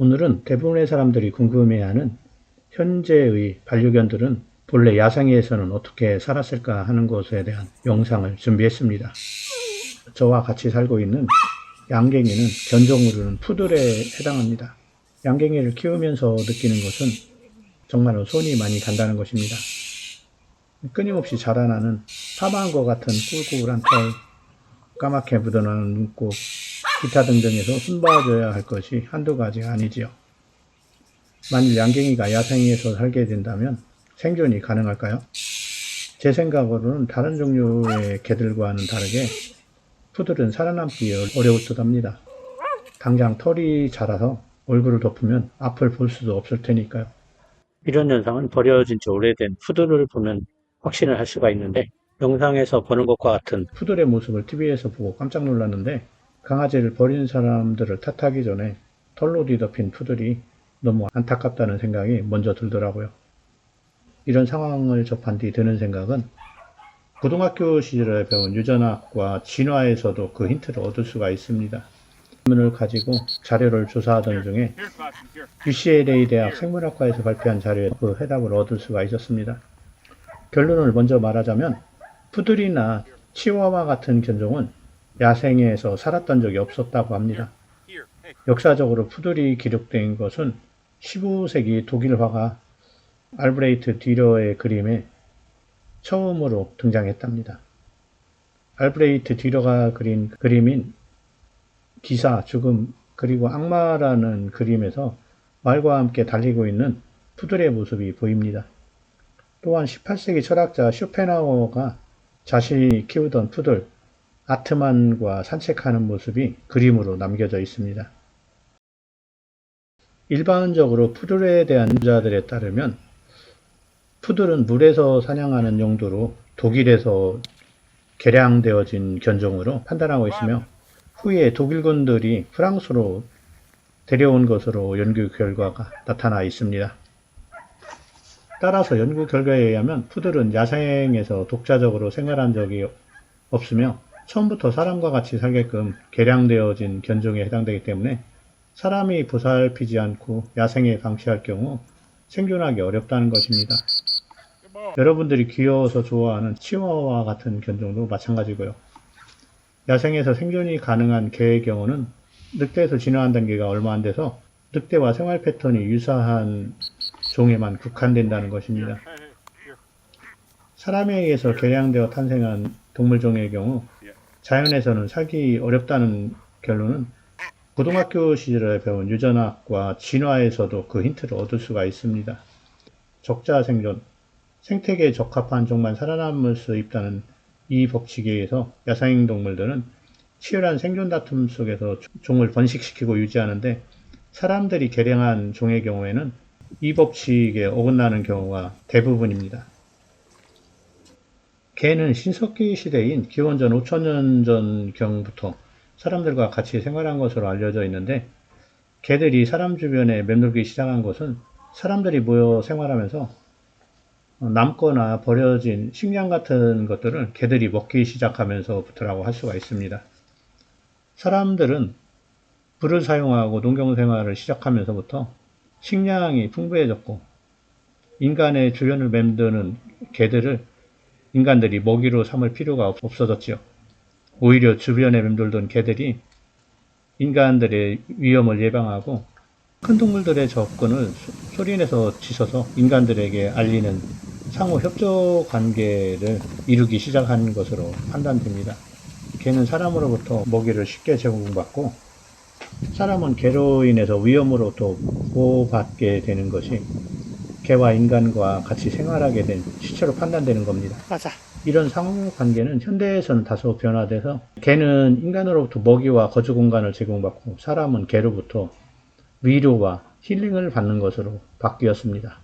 오늘은 대부분의 사람들이 궁금해하는 현재의 반려견들은 본래 야생에서는 어떻게 살았을까 하는 것에 대한 영상을 준비했습니다. 저와 같이 살고 있는 양갱이는 견종으로는 푸들에 해당합니다. 양갱이를 키우면서 느끼는 것은 정말로 손이 많이 간다는 것입니다. 끊임없이 자라나는 파마한 것 같은 꿀꿀한 털, 까맣게 묻어나는 눈곱, 기타 등등에서 손봐줘야 할 것이 한두 가지가 아니지요. 만일 양갱이가 야생에서 살게 된다면 생존이 가능할까요? 제 생각으로는 다른 종류의 개들과는 다르게 푸들은 살아남기 어려울 듯 합니다. 당장 털이 자라서 얼굴을 덮으면 앞을 볼 수도 없을 테니까요. 이런 현상은 버려진 지 오래된 푸들을 보면 확신을 할 수가 있는데 영상에서 보는 것과 같은 푸들의 모습을 TV에서 보고 깜짝 놀랐는데 강아지를 버린 사람들을 탓하기 전에 털로 뒤덮인 푸들이 너무 안타깝다는 생각이 먼저 들더라고요. 이런 상황을 접한 뒤 드는 생각은 고등학교 시절에 배운 유전학과 진화에서도 그 힌트를 얻을 수가 있습니다. 질문을 가지고 자료를 조사하던 중에 UCLA 대학 생물학과에서 발표한 자료에 그 해답을 얻을 수가 있었습니다. 결론을 먼저 말하자면 푸들이나 치와와 같은 견종은 야생에서 살았던 적이 없었다고 합니다. 역사적으로 푸들이 기록된 것은 15세기 독일 화가 알브레이트 뒤러의 그림에 처음으로 등장했답니다. 알브레이트 뒤러가 그린 그림인 기사, 죽음, 그리고 악마라는 그림에서 말과 함께 달리고 있는 푸들의 모습이 보입니다. 또한 18세기 철학자 쇼펜하워가 자신이 키우던 푸들, 아트만과 산책하는 모습이 그림으로 남겨져 있습니다. 일반적으로 푸들에 대한 자들에 따르면 푸들은 물에서 사냥하는 용도로 독일에서 개량되어진 견종으로 판단하고 있으며 후에 독일군들이 프랑스로 데려온 것으로 연구 결과가 나타나 있습니다. 따라서 연구 결과에 의하면 푸들은 야생에서 독자적으로 생활한 적이 없으며 처음부터 사람과 같이 살게끔 개량되어진 견종에 해당되기 때문에 사람이 보살피지 않고 야생에 방치할 경우 생존하기 어렵다는 것입니다. 여러분들이 귀여워서 좋아하는 치와와 같은 견종도 마찬가지고요. 야생에서 생존이 가능한 개의 경우는 늑대에서 진화한 단계가 얼마 안 돼서 늑대와 생활 패턴이 유사한 종에만 국한된다는 것입니다. 사람에 의해서 개량되어 탄생한 동물종의 경우 자연에서는 살기 어렵다는 결론은 고등학교 시절에 배운 유전학과 진화에서도 그 힌트를 얻을 수가 있습니다. 적자 생존, 생태계에 적합한 종만 살아남을 수 있다는 이 법칙에 의해서 야생 동물들은 치열한 생존 다툼 속에서 종을 번식시키고 유지하는데 사람들이 개량한 종의 경우에는 이 법칙에 어긋나는 경우가 대부분입니다. 개는 신석기 시대인 기원전 5천년 전경부터 사람들과 같이 생활한 것으로 알려져 있는데 개들이 사람 주변에 맴돌기 시작한 것은 사람들이 모여 생활하면서 남거나 버려진 식량 같은 것들을 개들이 먹기 시작하면서부터라고 할 수가 있습니다. 사람들은 불을 사용하고 농경 생활을 시작하면서부터 식량이 풍부해졌고 인간의 주변을 맴드는 개들을 인간들이 먹이로 삼을 필요가 없어졌지요. 오히려 주변에 맴돌던 개들이 인간들의 위험을 예방하고 큰 동물들의 접근을 소리내서 지서서 인간들에게 알리는 상호 협조 관계를 이루기 시작한 것으로 판단됩니다. 개는 사람으로부터 먹이를 쉽게 제공받고 사람은 개로 인해서 위험으로부터 보호받게 되는 것이 개와 인간과 같이 생활하게 된 시체로 판단되는 겁니다. 맞아. 이런 상호 관계는 현대에서는 다소 변화돼서 개는 인간으로부터 먹이와 거주 공간을 제공받고 사람은 개로부터 위로와 힐링을 받는 것으로 바뀌었습니다.